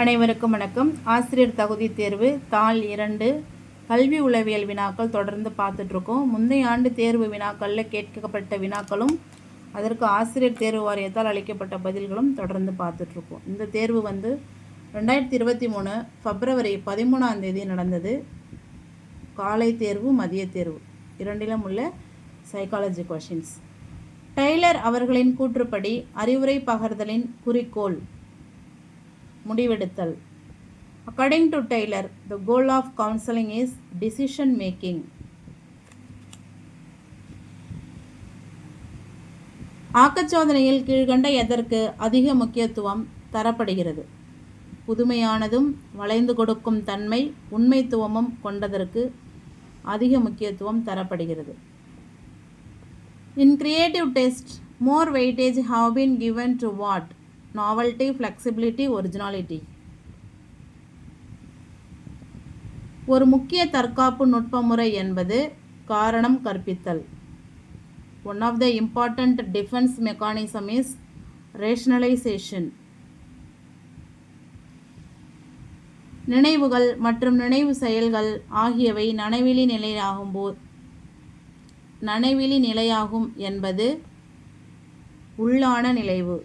அனைவருக்கும் வணக்கம். ஆசிரியர் தகுதி தேர்வு தாள் இரண்டு கல்வி உளவியல் வினாக்கள் தொடர்ந்து பார்த்துட்ருக்கோம். முந்தைய ஆண்டு தேர்வு வினாக்களில் கேட்கப்பட்ட வினாக்களும் அதற்கு ஆசிரியர் தேர்வு வாரியத்தால் அளிக்கப்பட்ட பதில்களும் தொடர்ந்து பார்த்துட்ருக்கோம். இந்த தேர்வு வந்து ரெண்டாயிரத்தி இருபத்தி மூணு பிப்ரவரி பதிமூணாம் தேதி நடந்தது. காலை தேர்வு மதிய தேர்வு. இரண்டிலும் உள்ள சைக்காலஜி கொஷின்ஸ் டெய்லர் அவர்களின் கூற்றுப்படி அறிவுரை பகர்தலின் குறிக்கோள் முடிவெடுத்தல். According to Taylor the goal of counselling is decision making ஆக்கச்சோதனையில் கீழ்கண்ட எதற்கு அதிக முக்கியத்துவம் தரப்படுகிறது? புதுமையானதும் வளைந்து கொடுக்கும் தன்மை உண்மைத்துவமும் கொண்டதற்கு அதிக முக்கியத்துவம் தரப்படுகிறது. In creative test more weightage have been given to what novelty flexibility originality ஒரு முக்கிய தற்காப்பு நுட்பமுறை என்பது காரணம் கற்பித்தல். One of the important defence mechanism is rationalisation நினைவுகள் மற்றும் நினைவு செயல்கள் ஆகியவை நனவிலி நிலையாகும் போ நனவிலி நிலையாகும் என்பது உள்ளான நிலைவு.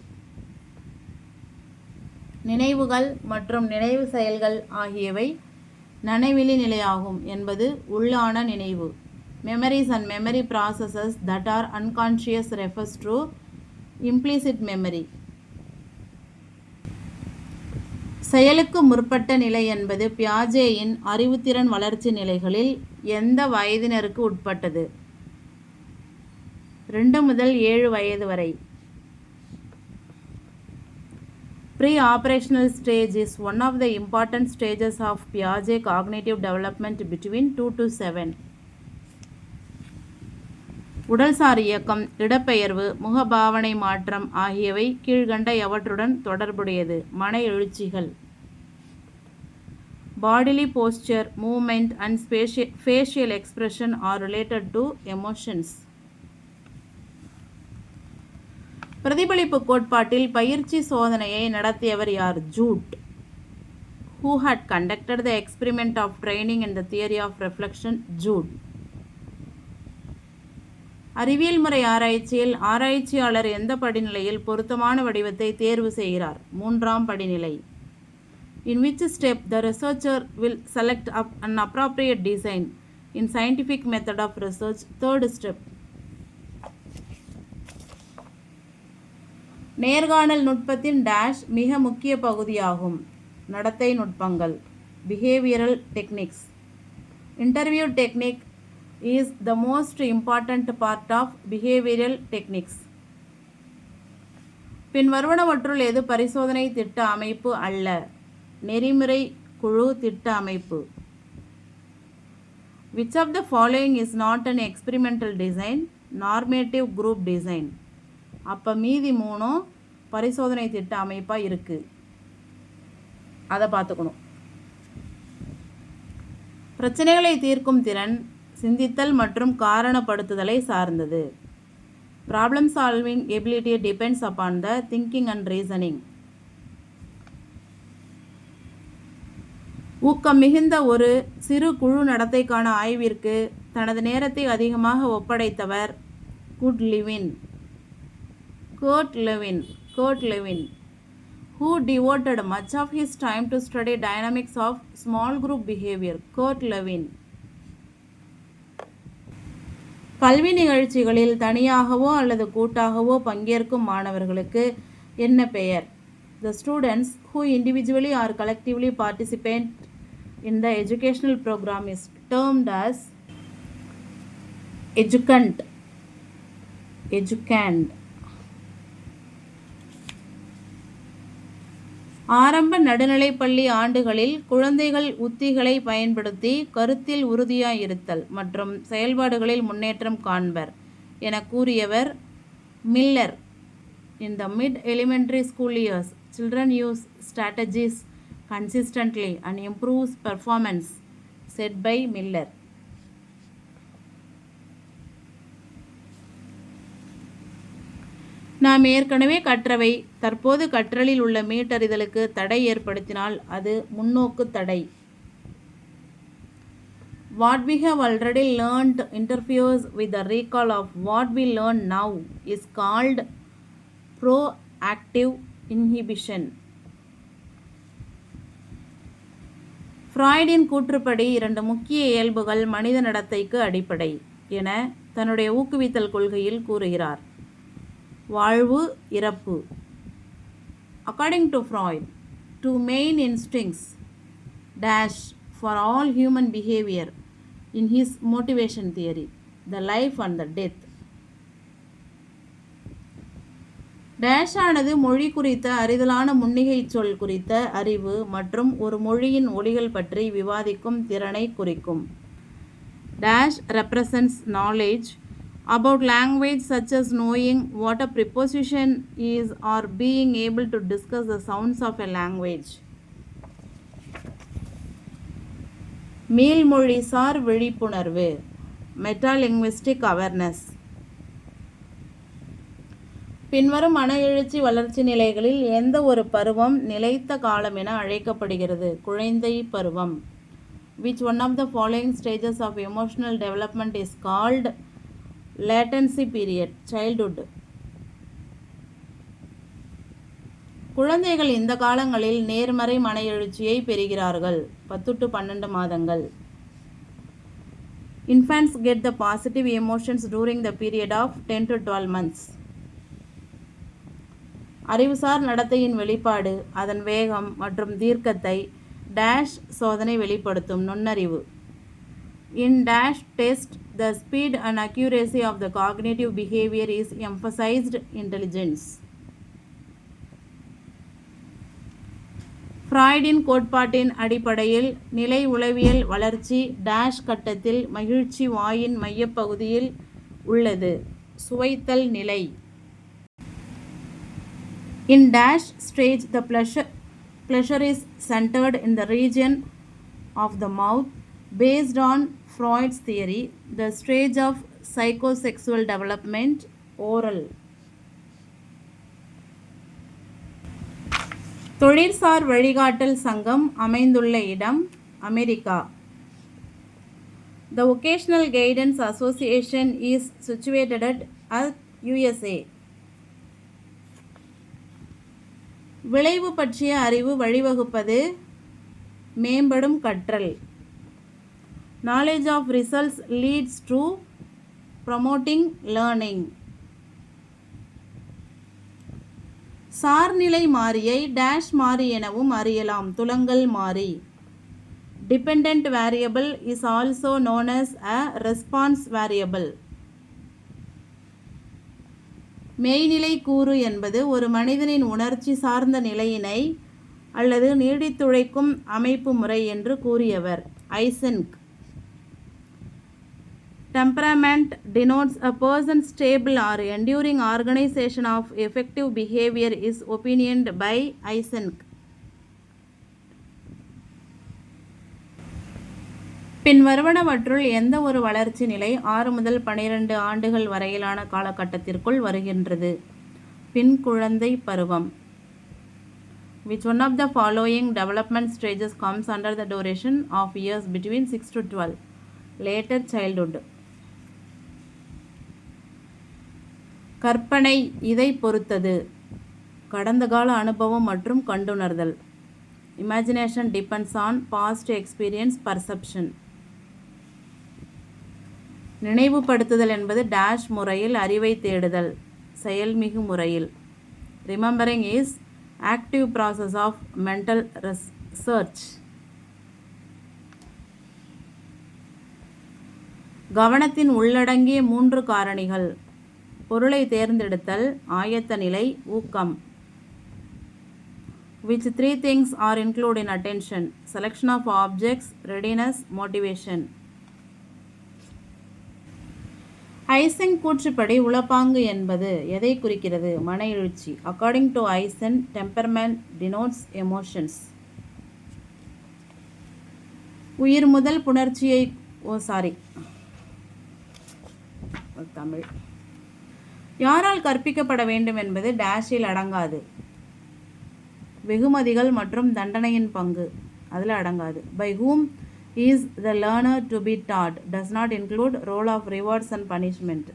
நினைவுகள் மற்றும் நினைவு செயல்கள் ஆகியவை நனவிலி நிலையாகும் என்பது உள்ளான நினைவு. Memories and memory processes that are unconscious refers to implicit memory செயலுக்கு முற்பட்ட நிலை என்பது பியாஜேயின் அறிவுத்திறன் வளர்ச்சி நிலைகளில் எந்த வயதினருக்கு உட்பட்டது? ரெண்டு முதல் ஏழு வயது வரை. Pre operational stage is one of the important stages of பியாஜே cognitive development between two to seven உடல்சார் இயக்கம் இடப்பெயர்வு முகபாவனை மாற்றம் ஆகியவை கீழ்கண்ட எவற்றுடன் தொடர்புடையது? மன எழுச்சிகள். Bodily posture movement and spatial facial expression are related to emotions பிரதிபலிப்பு கோட்பாட்டில் பயிற்சி சோதனையை நடத்தியவர் யார்? Judd. Who had conducted the experiment of training in the theory of reflection Judd. அறிவியல் முறை ஆராய்ச்சியில் ஆராய்ச்சியாளர் எந்த படிநிலையில் பொருத்தமான வடிவத்தை தேர்வு செய்கிறார்? மூன்றாம் படிநிலை. In which step the researcher will select up an appropriate design in scientific method of research third நேர்காணல் நுட்பத்தின் டேஷ் மிக முக்கிய பகுதியாகும். நடத்தை நுட்பங்கள். Behavioural techniques interview technique is the most important part of behavioural techniques பின் வருவனவற்றுள் எது பரிசோதனை திட்ட அமைப்பு அல்ல? நெறிமுறை குழு திட்ட அமைப்பு. Which of the following is not an experimental design normative group design அப்போ மீதி மூணும் பரிசோதனை திட்ட அமைப்பாக இருக்குது அதை பார்த்துக்கணும் பிரச்சனைகளை தீர்க்கும் திறன் சிந்தித்தல் மற்றும் காரணப்படுத்துதலை சார்ந்தது. Problem solving ability depends upon the thinking and reasoning ஊக்கம் மிகுந்த ஒரு சிறு குழு நடத்தைக்கான ஆய்விற்கு தனது நேரத்தை அதிகமாக ஒப்படைத்தவர் Kurt Lewin. Kurt Lewin Kurt Lewin who devoted much of his time to study dynamics of small group behavior. Kurt Lewin கல்வி நிகழ்ச்சிகளில் தனியாகவோ அல்லது கூட்டாகவோ பங்கேற்கும் மாணவர்களுக்கு என்ன பெயர்? The students who individually or collectively participate in the educational programme is termed as educand educand ஆரம்ப நடுநிலைப்பள்ளி ஆண்டுகளில் குழந்தைகள் உத்திகளை பயன்படுத்தி கருத்தில் உறுதியாயிருத்தல் மற்றும் செயல்பாடுகளில் முன்னேற்றம் காண்பர் என கூறியவர் Miller. In the mid elementary school years children use strategies consistently and improves performance said by Miller நாம் ஏற்கனவே கற்றவை. தற்போது கற்றலில் உள்ள மீட்டறிதலுக்கு தடை ஏற்படுத்தினால் அது முன்னோக்கு தடை. What we have already இன்டர்ஃபியூஸ் interferes with the recall of what we learn now is called proactive inhibition. ஃப்ராய்டின் கூற்றுப்படி இரண்டு முக்கிய இயல்புகள் மனித நடத்தைக்கு அடிப்படை என தன்னுடைய ஊக்குவித்தல் கொள்கையில் கூறுகிறார். வாழ்வு இறப்பு. According to Freud two main instincts dash for all human behaviour in his motivation theory the life and the death டேஷானது மொழி குறித்த அறிதலான முன்னிகை சொல் குறித்த அறிவு மற்றும் ஒரு மொழியின் ஒலிகள் பற்றி விவாதிக்கும் திறனை குறிக்கும். Dash represents knowledge about language such as knowing what a preposition is or being able to discuss the sounds of a language மீள்மொழிசார் விழிப்புணர்வு மெட்டாலிங்குவிஸ்டிக் அவேர்னஸ் பின்வரும் மன எழுச்சி வளர்ச்சி நிலைகளில் எந்த ஒரு பருவம் நிலைத்த காலம் என அழைக்கப்படுகிறது குழந்தை பருவம் which one of the following stages of emotional development is called latency period childhood குழந்தைகள் இந்த காலங்களில் நேர்மறை மன எழுச்சியை பெறுகிறார்கள். பத்து டு பன்னெண்டு மாதங்கள். Infants get the positive emotions during the period of ten to twelve months அறிவுசார் நடத்தையின் வெளிப்பாடு அதன் வேகம் மற்றும் தீர்க்கத்தை டேஷ் சோதனை வெளிப்படுத்தும் நுண்ணறிவு. In dash test the speed and accuracy of the cognitive behaviour is emphasized intelligence ஃப்ராய்டின் கோட்பாட்டின் அடிப்படையில் நிலை உளவியல் வளர்ச்சி டேஷ் கட்டத்தில் மகிழ்ச்சி வாயின் மையப்பகுதியில் உள்ளது சுவைத்தல் நிலை in dash stage the pleasure, pleasure is centered in the region of the mouth. Based on Freud's theory the stage of psychosexual development oral தொழிற்சார் வழிகாட்டல் சங்கம் அமைந்துள்ள இடம் America the occupational guidance association is situated at USA விளைவு பற்றிய அறிவு வழிவகுப்பது மேம்படும் கற்றல் knowledge of results leads to promoting learning சார்நிலை மாறியை டேஷ் மாறி எனவும் அறியலாம். துலங்கல் மாறி. Dependent variable is also known as a response variable மெய்நிலை கூறு என்பது ஒரு மனிதனின் உணர்ச்சி சார்ந்த நிலையினை அல்லது நீடித்துழைக்கும் அமைப்பு முறை என்று கூறியவர். ஐசன்க் temperament denotes a person's stable or enduring organization of effective behavior is opinioned by Eysenck. பின் வருவனவற்றுள் எந்த ஒரு வளர்ச்சி நிலை ஆறு முதல் பனிரெண்டு ஆண்டுகள் வரையிலான காலகட்டத்திற்குள் வருகின்றது பின் குழந்தை பருவம் which one of the following development stages comes under the duration of years between 6 to 12 later childhood கற்பனை இதை பொறுத்தது. கடந்த கால அனுபவம் மற்றும் கண்டுணர்தல். Imagination depends on past experience perception நினைவுபடுத்துதல் என்பது டேஷ் முறையில் அறிவை தேடுதல். செயல்மிகு முறையில். Remembering is active process of mental research கவனத்தின் உள்ளடங்கிய மூன்று காரணிகள். பொருளை தேர்ந்தெடுத்தல் ஆயத்த நிலை ஊக்கம். Which three things are included in attention? Selection of objects readiness motivation. ஐசன் கூற்றுப்படி உளப்பாங்கு என்பது எதை குறிக்கிறது? மன எழுச்சி. According to Eysenck temperament denotes emotions உயிர் முதல் புணர்ச்சியை ஓ சாரி தமிழ். யாரால் கற்பிக்கப்பட வேண்டும் என்பது டேஷில் அடங்காது. வெகுமதிகள் மற்றும் தண்டனையின் பங்கு அதில் அடங்காது. By whom is the learner to be taught does not include role of rewards and punishment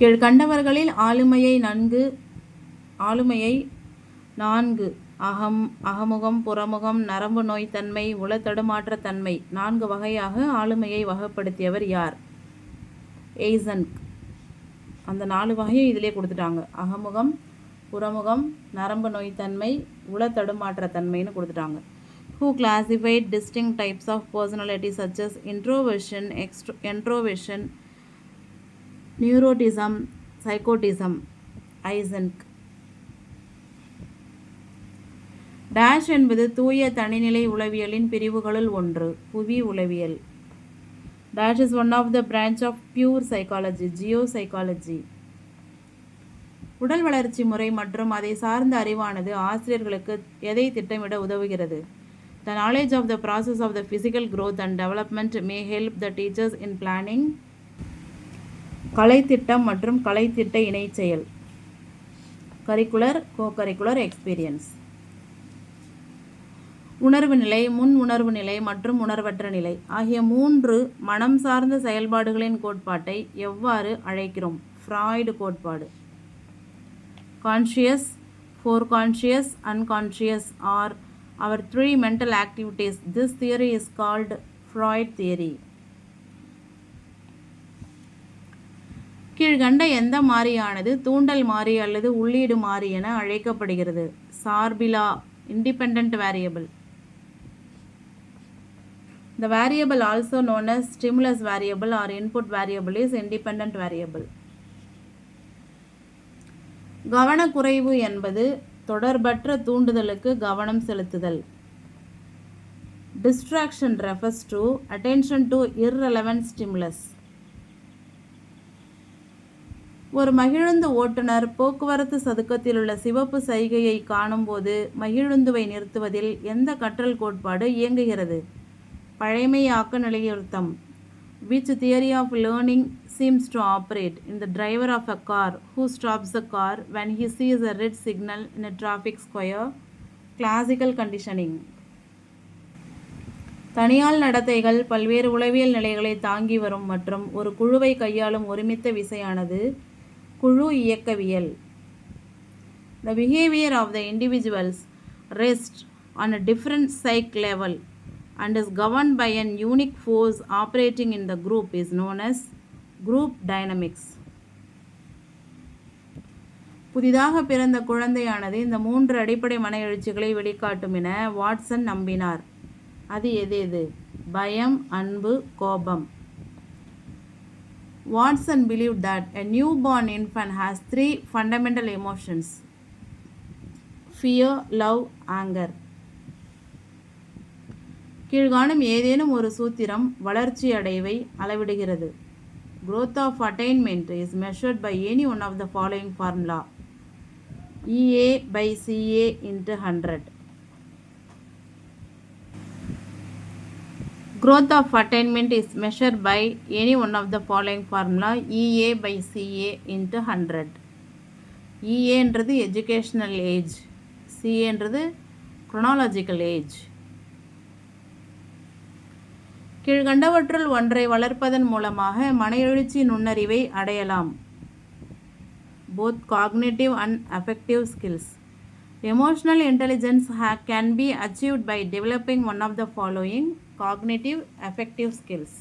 கீழ்கண்டவர்களில் ஆளுமையை நன்கு ஆளுமையை நான்கு. அகம் அகமுகம் புறமுகம் நரம்பு நோய்த்தன்மை உளத்தடுமாற்ற தன்மை நான்கு வகையாக ஆளுமையை வகைப்படுத்தியவர் யார்? எய்சன்க் அந்த நாலு வகையும் இதிலே கொடுத்துட்டாங்க. அகமுகம் புறமுகம் நரம்பு நோய்த்தன்மை உளத்தடுமாற்ற தன்மைன்னு கொடுத்துட்டாங்க. Who classified distinct types of personality such as introversion extro introversion neuroticism psychoticism Eysenck dash என்பது தூய தனிநிலை உளவியலின் பிரிவுகளுள் ஒன்று புவி உளவியல். Dash is one of the branch of pure psychology geo psychology உடல் வளர்ச்சி முறை மற்றும் அதை சார்ந்த அறிவானது ஆசிரியர்களுக்கு எதை திட்டமிட உதவுகிறது? The knowledge of the process of the physical growth and development may help the teachers in planning கலைத்திட்டம் மற்றும் கலைத்திட்ட இணைச் செயல். கரிக்குலர் கோ கரிக்குலர் எக்ஸ்பீரியன்ஸ் உணர்வு நிலை முன் உணர்வு நிலை மற்றும் உணர்வற்ற நிலை ஆகிய மூன்று மனம் சார்ந்த செயல்பாடுகளின் கோட்பாட்டை எவ்வாறு அழைக்கிறோம்? ஃப்ராய்டு கோட்பாடு. Conscious fore conscious unconscious are our three mental activities this theory is called Freud theory கீழ்கண்ட எந்த மாறியானது தூண்டல் மாறி அல்லது உள்ளீடு மாறி என அழைக்கப்படுகிறது? சார்பிலா independent variable The variable also known as stimulus variable or input variable is independent variable. கவனக்குறைவு என்பது தொடர்பற்ற தூண்டுதலுக்கு கவனம் செலுத்துதல். Distraction refers to attention to irrelevant stimulus ஒரு மகிழுந்து ஓட்டுநர் போக்குவரத்து சதுக்கத்தில் உள்ள சிவப்பு சைகையை காணும்போது மகிழுந்துவை நிறுத்துவதில் எந்த கற்றல் கோட்பாடு இயங்குகிறது? பழைமையாக்க நிலையுறுத்தம் which theory of learning seems to operate in the driver of a car who stops a car when he sees a red signal in a traffic square classical conditioning தனியால் நடத்தைகள் பல்வேறு உளவியல் நிலைகளை தாங்கி வரும் மற்றும் ஒரு குழுவை கையாளும் ஒருமித்த விசையானது குழு இயக்கவியல் the behaviour of the individuals rest on a different psych level and is governed by an unique force operating in the group is known as group dynamics. புதிதாக பிறந்த குழந்தையானது இந்த மூன்று அடிப்படை மன எழுச்சிகளை வெளிக்காட்டும் என வாட்சன் நம்பினார் அது எது எது பயம் அன்பு கோபம் Watson believe that a new born infant has three fundamental emotions fear love anger கீழ்காணும் ஏதேனும் ஒரு சூத்திரம் வளர்ச்சி அடைவை அளவிடுகிறது growth of attainment is measured by any one of the following formula EA by CA into 100 growth of attainment is measured by any one of the following formula EA by CA into 100 EA என்றது educational age CA என்றது chronological age கீழ்கண்டவற்றுள் ஒன்றை வளர்ப்பதன் மூலமாக மன எழுச்சி நுண்ணறிவை அடையலாம். Both cognitive and affective skills emotional intelligence hey can be achieved by developing one of the following cognitive affective skills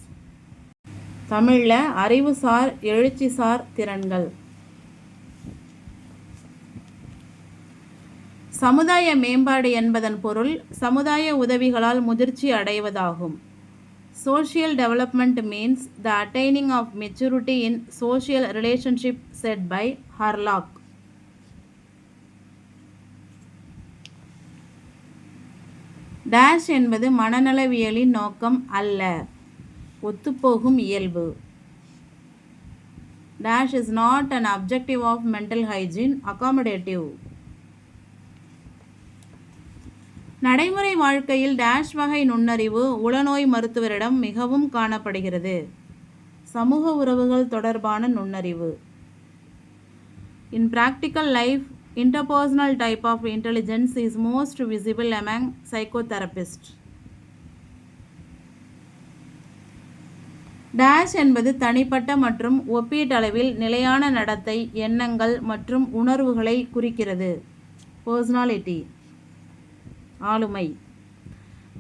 தமிழில் அறிவுசார் எழுச்சிசார் திறன்கள். சமுதாய மேம்பாடு என்பதன் பொருள் சமுதாய உதவிகளால் முதிர்ச்சி அடைவதாகும். Social development means the attaining of maturity in social relationship said by Harlock. Dash என்பது மனநலவியலின் நோக்கம் அல்ல ஒத்துப்போகும் இயல்பு dash is not an objective of mental hygiene accommodative நடைமுறை வாழ்க்கையில் டேஷ் வகை நுண்ணறிவு உளநோய் மருத்துவரிடம் மிகவும் காணப்படுகிறது. சமூக உறவுகள் தொடர்பான நுண்ணறிவு. In practical life interpersonal type of intelligence is most visible among psychotherapist dash என்பது தனிப்பட்ட மற்றும் ஒப்பீட்டளவில் நிலையான நடத்தை எண்ணங்கள் மற்றும் உணர்வுகளை குறிக்கிறது. பர்சனாலிட்டி ஆளுமை.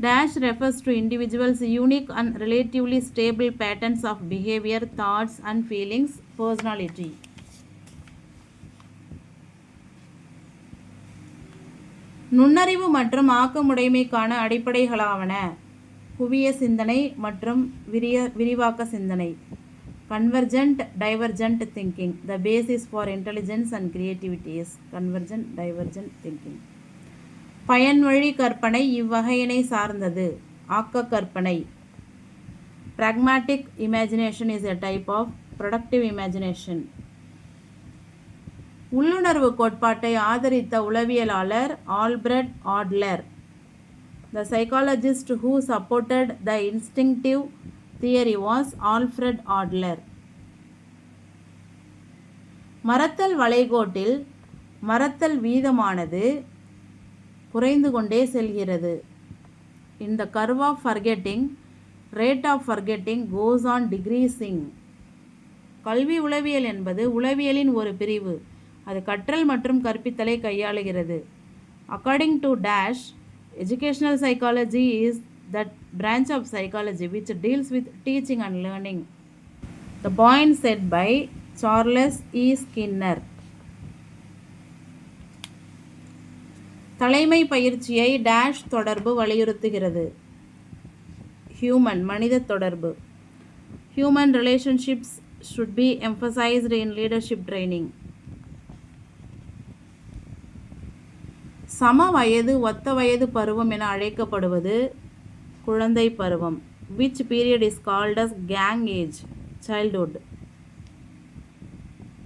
Dash refers to individuals unique and relatively stable patterns of behaviour thoughts and feelings personality நுண்ணறிவு மற்றும் ஆக்கமுடைமைக்கான அடிப்படைகளாவன. குவிய சிந்தனை மற்றும் விரிய விரிவாக்க சிந்தனை. Convergent divergent thinking the basis for intelligence and creativity is convergent divergent thinking பயன்வழி கற்பனை இவ்வகையினை சார்ந்தது. ஆக்க கற்பனை pragmatic imagination is a type of productive imagination. உள்ளுணர்வு கோட்பாட்டை ஆதரித்த உளவியலாளர் Alfred Adler. The psychologist who supported the instinctive theory was Alfred Adler. மரத்தல் வளைகோட்டில் மரத்தல் வீதமானது குறைந்து கொண்டே செல்கிறது. இந்த curve of forgetting rate of forgetting goes on decreasing கல்வி உளவியல் என்பது உளவியலின் ஒரு பிரிவு. அது கற்றல் மற்றும் கற்பித்தலை கையாளுகிறது. According to dash educational psychology is that branch of psychology which deals with teaching and learning the point set by Charles E Skinner தலைமை பயிற்சியை டேஷ் தொடர்பு வலியுறுத்துகிறது. ஹியூமன் மனித தொடர்பு. Human relationships should be emphasized in leadership training. சம வயது ஒத்த வயது பருவம் என அழைக்கப்படுவது குழந்தை பருவம் which period is called as gang age childhood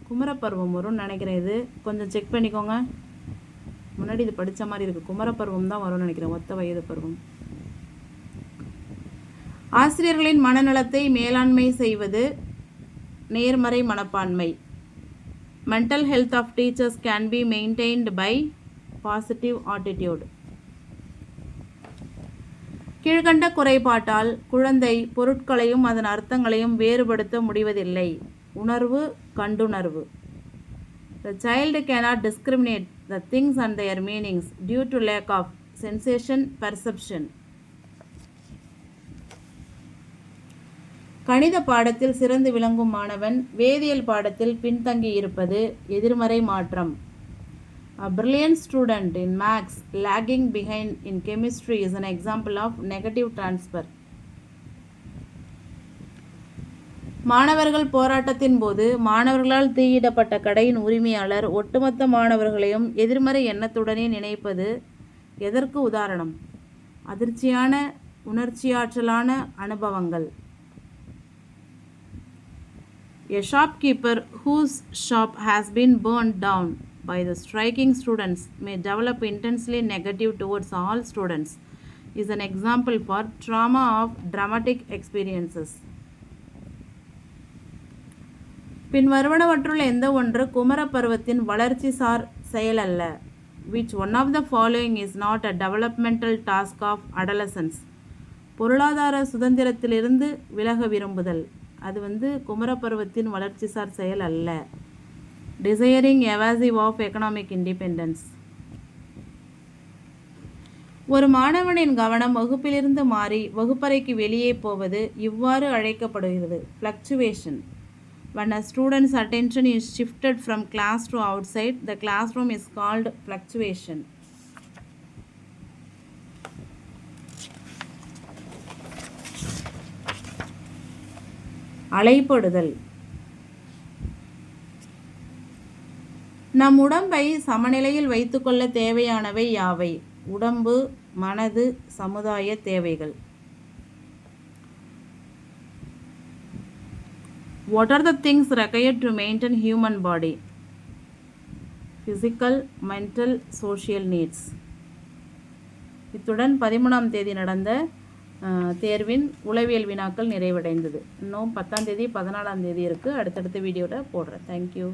குமரப்பருவம் வரும்னு நினைக்கிறேன் இது. கொஞ்சம் செக் பண்ணிக்கோங்க. முன்னாடி இது படித்த மாதிரி இருக்குது குமரப்பருவம் தான் வரும்னு நினைக்கிறேன். ஒத்த வயது பருவம். ஆசிரியர்களின் மனநலத்தை மேலாண்மை செய்வது நேர்மறை மனப்பான்மை. Mental health of teachers can be maintained by positive attitude கீழ்கண்ட குறைபாட்டால் குழந்தை பொருட்களையும் அதன் அர்த்தங்களையும் வேறுபடுத்த முடிவதில்லை. உணர்வு கண்டுணர்வு. The child cannot discriminate the things and their meanings due to lack of sensation perception கணித பாடத்தில் சிறந்து விளங்கும் மாணவன் வேதியியல் பாடத்தில் பின்தங்கி இருப்பது எதிர்மறை மாற்றம் A brilliant student in maths lagging behind in chemistry is an example of negative transfer. மாணவர்கள் போராட்டத்தின் போது மாணவர்களால் தீயிடப்பட்ட கடையின் உரிமையாளர் ஒட்டுமொத்த மாணவர்களையும் எதிர்மறை எண்ணத்துடனே நினைப்பது எதற்கு உதாரணம் அதிர்ச்சியான உணர்ச்சியாற்றலான அனுபவங்கள் A shopkeeper whose shop has been burned down by the striking students may develop intensely negative towards all students is an example for trauma of dramatic experiences. பின் வருவனவற்றுள் எந்த ஒன்று குமர பருவத்தின் வளர்ச்சி சார் செயல் அல்ல which one of the following is not a developmental task of adolescence பொருளாதார சுதந்திரத்திலிருந்து விலக விரும்புதல். அது வந்து குமர பருவத்தின் வளர்ச்சிசார் செயல் அல்ல desiring evasive of economic independence ஒரு மாணவனின் கவனம் வகுப்பிலிருந்து மாறி வகுப்பறைக்கு வெளியே போவது இவ்வாறு அழைக்கப்படுகிறது. Fluctuation when a student's attention is shifted from class to outside the classroom is called fluctuation அலைப்படுதல் நம் உடம்பை சமநிலையில் வைத்துக்கொள்ள தேவையானவை யாவை உடம்பு மனது சமுதாய தேவைகள் What are the things required to maintain human body? Physical, mental, social needs. இத்துடன் பதிமூணாம் தேதி நடந்த தேர்வின் உளவியல் வினாக்கள் நிறைவடைந்தது இன்னும் பத்தாம் தேதி பதினாலாம் தேதி இருக்குது அடுத்தடுத்த வீடியோவில் போடுறேன் தேங்க்யூ